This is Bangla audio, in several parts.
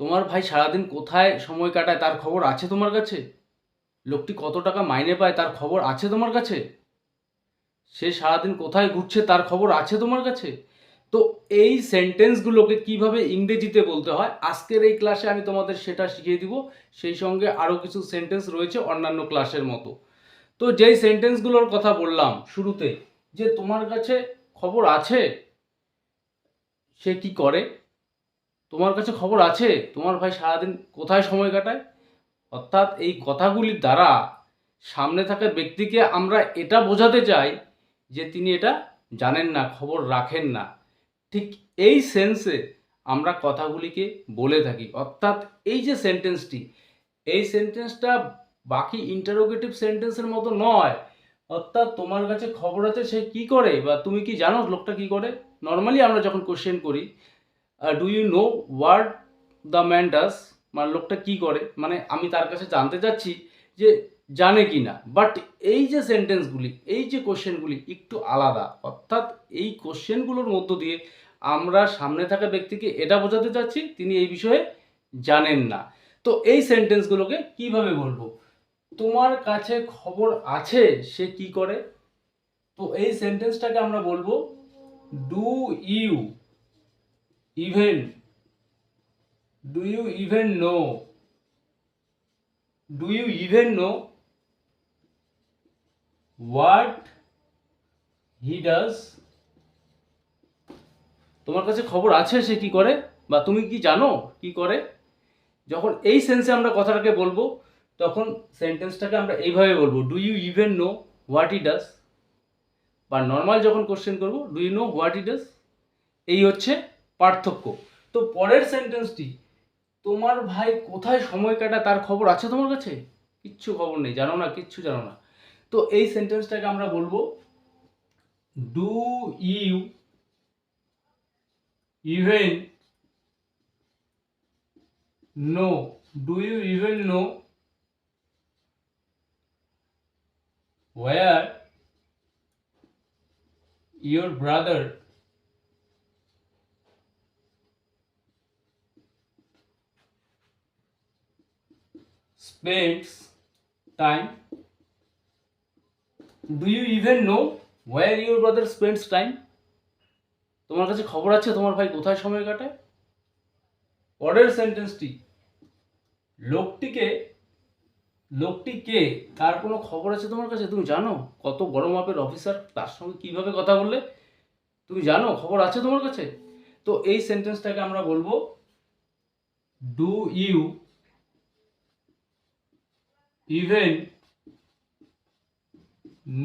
তোমার ভাই সারাদিন কোথায় সময় কাটায় তার খবর আছে তোমার কাছে? লোকটি কত টাকা মাইনে পায় তার খবর আছে তোমার কাছে? সে সারাদিন কোথায় ঘুরছে তার খবর আছে তোমার কাছে? তো এই সেন্টেন্সগুলোকে কীভাবে ইংরেজিতে বলতে হয়? আজকের এই ক্লাসে আমি তোমাদের সেটা শিখিয়ে দিব। সেই সঙ্গে আরও কিছু সেন্টেন্স রয়েছে অন্যান্য ক্লাসের মতো। তো যেই সেন্টেন্সগুলোর কথা বললাম শুরুতে, যে তোমার কাছে খবর আছে, সে কি করে? তোমার কাছে খবর আছে? তোমার ভাই সারাদিন কোথায় সময় কাটায়? অর্থাৎ এই কথাগুলির দ্বারা সামনে থাকা ব্যক্তিকে আমরা এটা বোঝাতে চাই যে তিনি এটা জানেন না, খবর রাখেন না। ঠিক এই সেন্সে আমরা কথাগুলিকে বলে থাকি। অর্থাৎ এই যে সেন্টেন্সটি এই সেন্টেন্সটা বাকি ইন্টারোগেটিভ সেন্টেন্সের মতো নয়। অর্থাৎ তোমার কাছে খবর আছে, সে কি করে? বা তুমি কি জানো লোকটা কি করে? নর্মালি আমরা যখন কোশ্চেন করি do you know what the man does মানে লোকটা কি করে? মানে আমি তার কাছে জানতে চাচ্ছি যে জানে কি না বাট এই যে সেন্টেন্সগুলি এই যে কোশ্চেনগুলি একটু আলাদা। অর্থাৎ এই কোশ্চেনগুলোর মধ্য দিয়ে আমরা সামনে থাকা ব্যক্তিকে এটা বোঝাতে চাচ্ছি, তিনি এই বিষয়ে জানেন না। তো এই সেন্টেন্সগুলোকে কীভাবে বলব? তোমার কাছে খবর আছে, সে কি করে? তো এই সেন্টেন্সটাকে আমরা বলব do you even do you even know do you even know what he does তোমার কাছে খবর আছে সে কি করে? বা তুমি কি জানো কি করে? যখন এই সেন্সে আমরা কথাটাকে বলব, তখন সেন্টেন্সটাকে আমরা এইভাবে বলব। Do you even know what he does বা নর্মাল যখন কোশ্চেন করব do you know what he does এই হচ্ছে পার্থক্য। তো পরের সেন্টেন্সটি তোমার ভাই কোথায় সময় কাটায় তার খবর আছে তোমার কাছে? কিচ্ছু খবর নেই, জানো না, কিচ্ছু জানো না। তো এই সেন্টেন্সটাকে আমরা বলব do you even know do you even know where your brother spends time. Do you even know where your brother spends time? তোমার কাছে খবর আছে তোমার ভাই কোথায় সময় কাটায়? পরের সেন্টেন্সটি লোকটিকে লোকটি কে তার কোনো খবর আছে তোমার কাছে? তুমি জানো? কত বড় মাপের অফিসার তার সঙ্গে কীভাবে কথা বললে? তুমি জানো? খবর আছে তোমার কাছে? তো এই সেন্টেন্সটাকে আমরা বলব do you even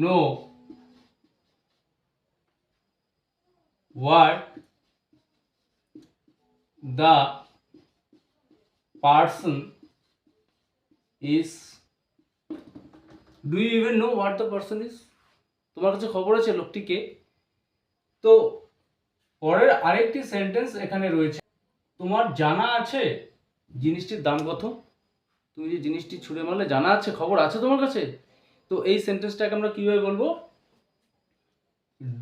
know what the person is do you even know what the person is তোমার কাছে খবর আছে লোকটিকে? তো পরের আরেকটি সেন্টেন্স এখানে রয়েছে। তোমার জানা আছে জিনিসটির দাম কত? তুমি যে জিনিসটি ছুঁড়ে মারলে জানা আছে, খবর আছে তোমার কাছে? তো এই সেন্টেন্সটাকে আমরা কীভাবে বলব?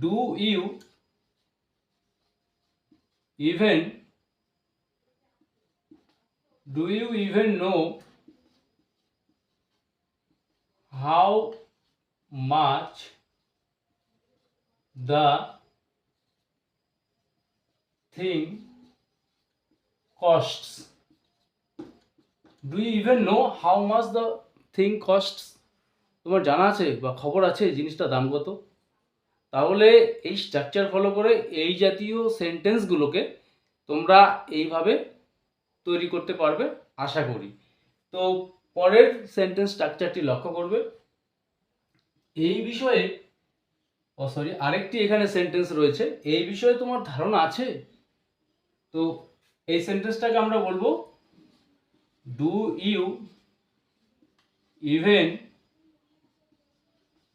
Do you even do you even know how much the thing costs? Do you even know how much the thing costs? তোমার জানা আছে বা খবর আছে জিনিসটা দাম কত? তাহলে এই স্ট্রাকচার ফলো করে এই জাতীয় সেন্টেন্সগুলোকে তোমরা এইভাবে তৈরি করতে পারবে, আশা করি। তো পরের সেন্টেন্স স্ট্রাকচারটি লক্ষ্য করবে। এই বিষয়ে, ও সরি আরেকটি এখানে সেন্টেন্স রয়েছে। এই বিষয়ে তোমার ধারণা আছে? তো এই সেন্টেন্সটাকে আমরা বলব do you even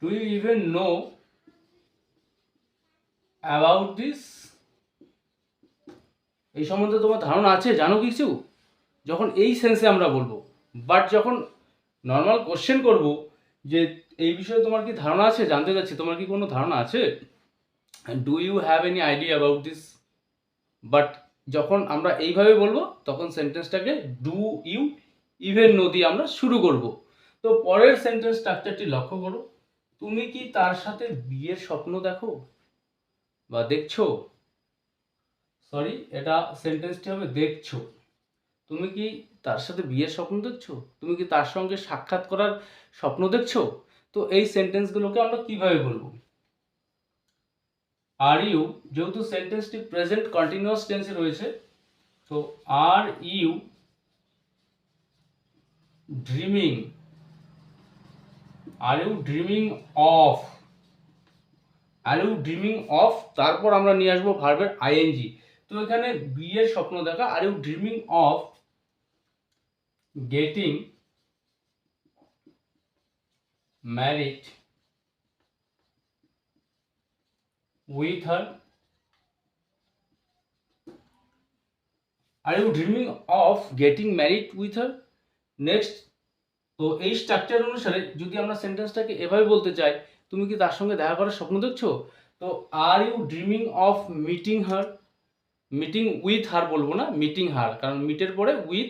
do you even know about this এই সম্বন্ধে তোমার ধারণা আছে, জানো কিছু? যখন এই সেন্সে আমরা বলব। বাট যখন নর্মাল কোশ্চেন করব যে এই বিষয়ে তোমার কি ধারণা আছে, জানতে চাচ্ছি, তোমার কি কোনো ধারণা আছে? Do you have any idea about this but যখন আমরা এইভাবে বলব, তখন সেন্টেন্সটাকে ডু ইউ ইভেন নো দিয়ে আমরা শুরু করব। তো পরের সেন্টেন্স স্ট্রাকচারটি লক্ষ্য করো। তুমি কি তার সাথে বিয়ের স্বপ্ন দেখো বা দেখছ? সরি এটা সেন্টেন্সটি হবে দেখছ। তুমি কি তার সাথে বিয়ের স্বপ্ন দেখছ? তুমি কি তার সঙ্গে সাক্ষাৎ করার স্বপ্ন দেখছ? তো এই সেন্টেন্সগুলোকে আমরা কীভাবে বলব? আর ইউ যেহেতু সেন্টেন্সটি প্রেজেন্ট কন্টিনিউয়াস টেন্সে রয়েছে, তো are you dreaming are you dreaming of are you dreaming of তারপর আমরা নিয়ে আসব ভার্বের আইএনজি তো এখানে বিয়ের স্বপ্ন দেখা are you dreaming of getting married with her. Are you dreaming of getting married with her? Next, তো এই স্ট্রাকচার অনুসারে যদি আমরা সেন্টেন্সটাকে এভাবে বলতে চাই, তুমি কি তার সঙ্গে দেখা করার স্বপ্ন দেখছ? তো are you dreaming of meeting her meeting with her বলব না মিটিং হার কারণ মিটের পরে উইথ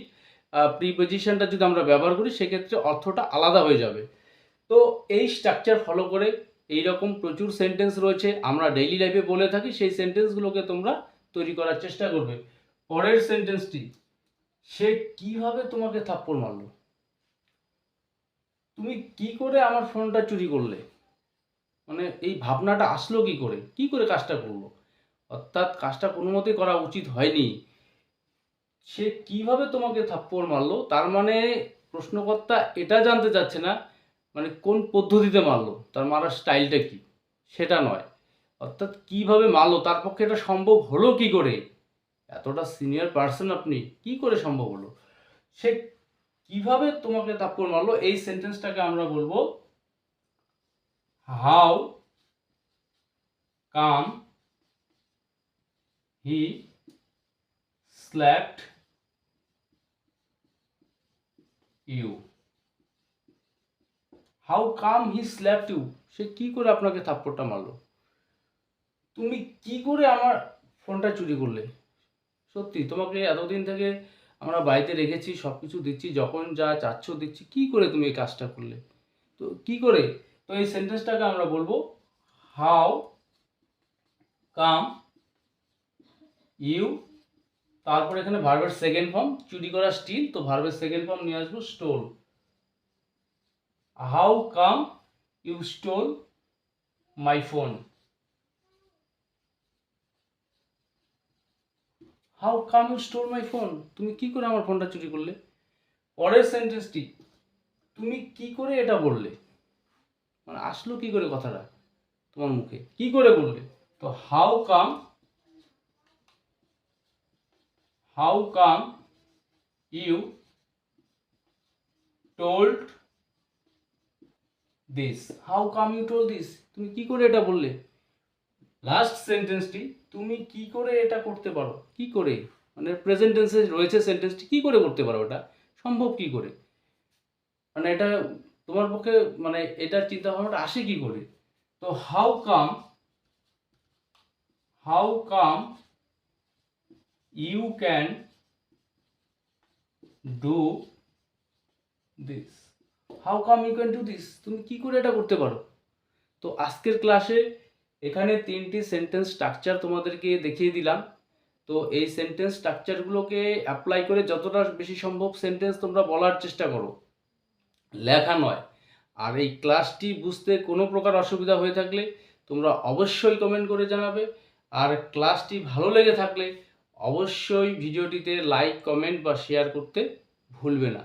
প্রিপোজিশনটা যদি আমরা ব্যবহার করি, সেক্ষেত্রে অর্থটা আলাদা হয়ে যাবে। তো এই স্ট্রাকচার ফলো করে এই রকম প্রচুর সেন্টেন্স রয়েছে, আমরা ডেইলি লাইফে বলে থাকি, সেই সেন্টেন্সগুলোকে তোমরা তৈরি করার চেষ্টা করবে। পরের সেন্টেন্সটি সে কীভাবে তোমাকে থাপ্পড় মারলো? তুমি কি করে আমার ফোনটা চুরি করলে? মানে এই ভাবনাটা আসলো কি করে? কি করে কাজটা করল? অর্থাৎ কাজটা কোনো মতেই করা উচিত হয়নি। সে কীভাবে তোমাকে থাপ্পড় মারলো? তার মানে প্রশ্নকর্তা এটা জানতে চাচ্ছে না মানে কোন পদ্ধতিতে মারলো? তার মারার স্টাইলটা কি? সেটা নয়। অর্থাৎ কীভাবে মারলো? তার পক্ষে এটা সম্ভব হলো কি করে? এতটা সিনিয়র পার্সন আপনি, কি করে সম্ভব হলো? সে কীভাবে তোমাকে থাপ্পড় মারলো? এই সেন্টেন্সটাকে আমরা বলব how come he slapped you how come he slap you সে কি করে আপনাকে থাপ্পড়টা মারলো? তুমি কি করে আমার ফোনটা চুরি করলে? সত্যি, তোমাকে এতদিন থেকে আমরা বাড়িতে রেখেছি সব কিছু দিচ্ছি, যখন যা চাচ্ছ দিচ্ছি, কি করে তুমি এই কাজটা করলে? তো কি করে? তো এই সেন্টেন্সটাকে আমরা বলব হাউ কাম ইউ তারপর এখানে ভার্বের সেকেন্ড ফর্ম চুরি করা স্টিল তো ভার্বের সেকেন্ড ফর্ম নিয়ে আসব stole how come you stole my phone how come you store my phone তুমি কি করে আমার ফোনটা চুরি করলে? পরের সেন্টেন্সটি তুমি কি করে এটা বললে? মানে আসলো কি করে কথাটা তোমার মুখে? কি করে বললে? তো how come how come you told this how come you told this তুমি কি করে এটা বললে? লাস্ট সেন্টেন্সটি তুমি কি করে এটা করতে পারো? কি করে? মানে প্রেজেন্ট টেন্সে রয়েছে সেন্টেন্সটি কি করে করতে পারো এটা? সম্ভব কি করে? মানে এটা তোমার পক্ষে মানে এটার চিন্তা ভাবনাটা আসে কি করে? তো how come how come you can do this how come you can do this তুমি কি করে এটা করতে পারো? তো আজকের ক্লাসে এখানে তিনটি সেন্টেন্স স্ট্রাকচার তোমাদেরকে দেখিয়ে দিলাম। তো এই সেন্টেন্স স্ট্রাকচারগুলোকে অ্যাপ্লাই করে যতটা বেশি সম্ভব সেন্টেন্স তোমরা বলার চেষ্টা করো। লেখা নয়। আর এই ক্লাসটি বুঝতে কোনো প্রকার অসুবিধা হয়ে থাকলে তোমরা অবশ্যই কমেন্ট করে জানাবে। আর ক্লাসটি ভালো লেগে থাকলে অবশ্যই ভিডিওটিতে লাইক কমেন্ট বা শেয়ার করতে ভুলবে না।